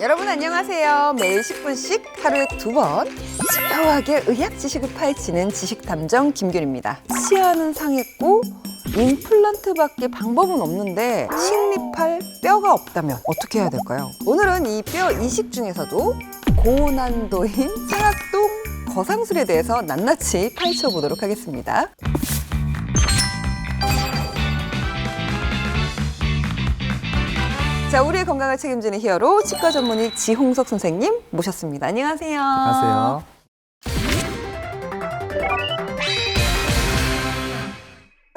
여러분 안녕하세요. 매일 10분씩 하루에 두 번 집요하게 의학 지식을 파헤치는 지식 탐정 김균입니다. 치아는 상했고 임플란트밖에 방법은 없는데 식립할 뼈가 없다면 어떻게 해야 될까요? 오늘은 이 뼈 이식 중에서도 고난도인 상악동 거상술에 대해서 낱낱이 파헤쳐 보도록 하겠습니다. 자, 우리의 건강을 책임지는 히어로 치과 전문의 지홍석 선생님 모셨습니다. 안녕하세요. 안녕하세요.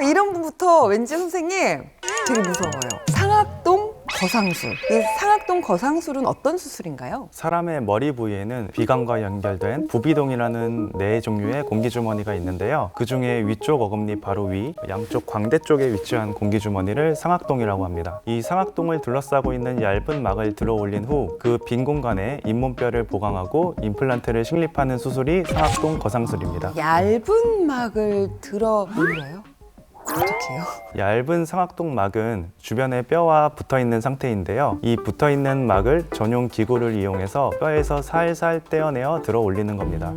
이런 분부터 왠지 선생님 되게 무서워요. 상악동 거상술. 이 상악동 거상술은 어떤 수술인가요? 사람의 머리 부위에는 비강과 연결된 부비동이라는 네 종류의 공기주머니가 있는데요. 그 중에 위쪽 어금니 바로 위, 양쪽 광대 쪽에 위치한 공기주머니를 상악동이라고 합니다. 이 상악동을 둘러싸고 있는 얇은 막을 들어 올린 후 그 빈 공간에 잇몸뼈를 보강하고 임플란트를 식립하는 수술이 상악동 거상술입니다. 얇은 막을 들어 올려요? 어떻게요? 얇은 상악동 막은 주변에 뼈와 붙어 있는 상태인데요. 이 붙어 있는 막을 전용 기구를 이용해서 뼈에서 살살 떼어내어 들어 올리는 겁니다.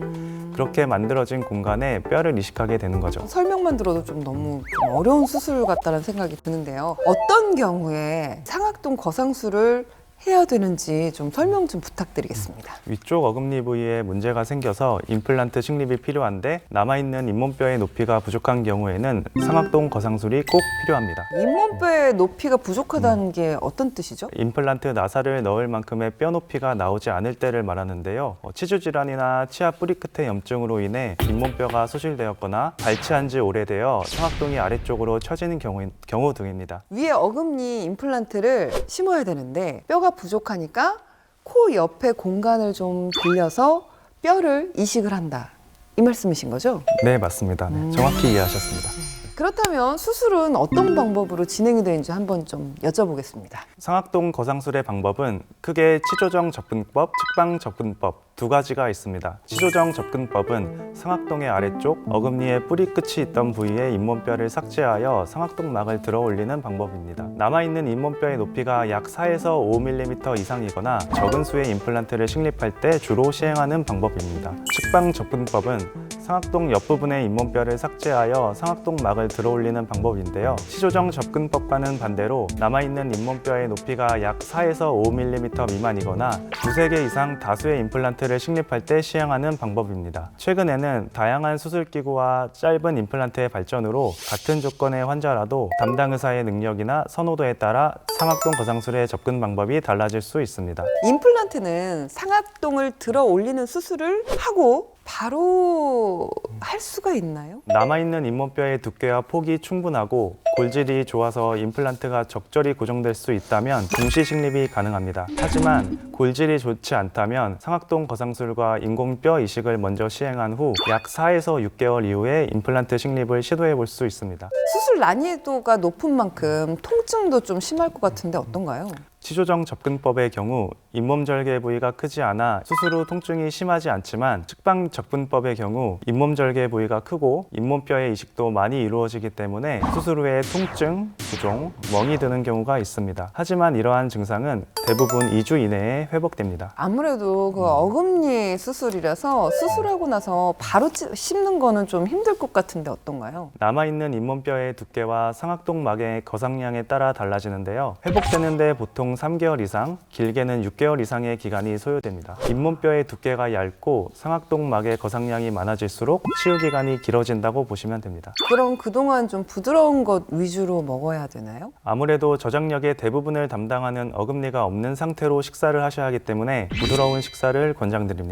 그렇게 만들어진 공간에 뼈를 이식하게 되는 거죠. 설명만 들어도 좀 너무 좀 어려운 수술 같다는 생각이 드는데요. 어떤 경우에 상악동 거상술을 해야 되는지 좀 설명 좀 부탁드리겠습니다. 위쪽 어금니 부위에 문제가 생겨서 임플란트 식립이 필요한데 남아있는 잇몸뼈의 높이가 부족한 경우에는 상악동 거상술이 꼭 필요합니다. 잇몸뼈의 높이가 부족하다는 게 어떤 뜻이죠? 임플란트 나사를 넣을 만큼의 뼈 높이가 나오지 않을 때를 말하는데요. 어, 치주 질환이나 치아 뿌리 끝의 염증으로 인해 잇몸뼈가 소실되었거나 발치한 지 오래되어 상악동이 아래쪽으로 처지는 경우, 경우 등입니다. 위에 어금니 임플란트를 심어야 되는데 뼈가 부족하니까 코 옆에 공간을 좀 빌려서 뼈를 이식을 한다. 이 말씀이신 거죠? 네, 맞습니다. 네, 정확히 이해하셨습니다. 그렇다면 수술은 어떤 방법으로 진행이 되는지 한번 좀 여쭤보겠습니다. 상악동 거상술의 방법은 크게 치조정 접근법, 측방 접근법 두 가지가 있습니다. 치조정 접근법은 상악동의 아래쪽 어금니의 뿌리 끝이 있던 부위에 잇몸뼈를 삭제하여 상악동 막을 들어 올리는 방법입니다. 남아있는 잇몸뼈의 높이가 약 4에서 5mm 이상이거나 적은 수의 임플란트를 식립할 때 주로 시행하는 방법입니다. 측방 접근법은 상악동 옆부분의 잇몸뼈를 삭제하여 상악동 막을 들어 올리는 방법인데요. 치조정 접근법과는 반대로 남아있는 잇몸뼈의 높이가 약 4에서 5mm 미만이거나 두세 개 이상 다수의 임플란트를 식립할 때 시행하는 방법입니다. 최근에는 다양한 수술기구와 짧은 임플란트의 발전으로 같은 조건의 환자라도 담당 의사의 능력이나 선호도에 따라 상악동 거상술의 접근 방법이 달라질 수 있습니다. 임플란트는 상악동을 들어 올리는 수술을 하고 바로 할 수가 있나요? 남아있는 잇몸뼈의 두께와 폭이 충분하고 골질이 좋아서 임플란트가 적절히 고정될 수 있다면 동시 식립이 가능합니다. 하지만 골질이 좋지 않다면 상악동 거상술과 인공뼈 이식을 먼저 시행한 후 약 4에서 6개월 이후에 임플란트 식립을 시도해 볼 수 있습니다. 수술 난이도가 높은 만큼 통증도 좀 심할 것 같은데 어떤가요? 치조정 접근법의 경우 잇몸 절개 부위가 크지 않아 수술 후 통증이 심하지 않지만 측방 접근법의 경우 잇몸 절개 부위가 크고 잇몸뼈의 이식도 많이 이루어지기 때문에 수술 후에 통증, 부종, 멍이 드는 경우가 있습니다. 하지만 이러한 증상은 대부분 2주 이내에 회복됩니다. 아무래도 그 어금니 수술이라서 수술하고 나서 바로 찌- 씹는 거는 좀 힘들 것 같은데 어떤가요? 남아있는 잇몸뼈의 두께와 상악동 막의 거상량에 따라 달라지는데요. 회복되는데 보통 3개월 이상, 길게는 6개월 이상의 기간이 소요됩니다. 잇몸뼈의 두께가 얇고 상악동 막의 거상량이 많아질수록 치유 기간이 길어진다고 보시면 됩니다. 그럼 그동안 좀 부드러운 것 위주로 먹어야 되나요? 아무래도 저장력의 대부분을 담당하는 어금니가 없는 상태로 식사를 하셔야 하기 때문에 부드러운 식사를 권장드립니다.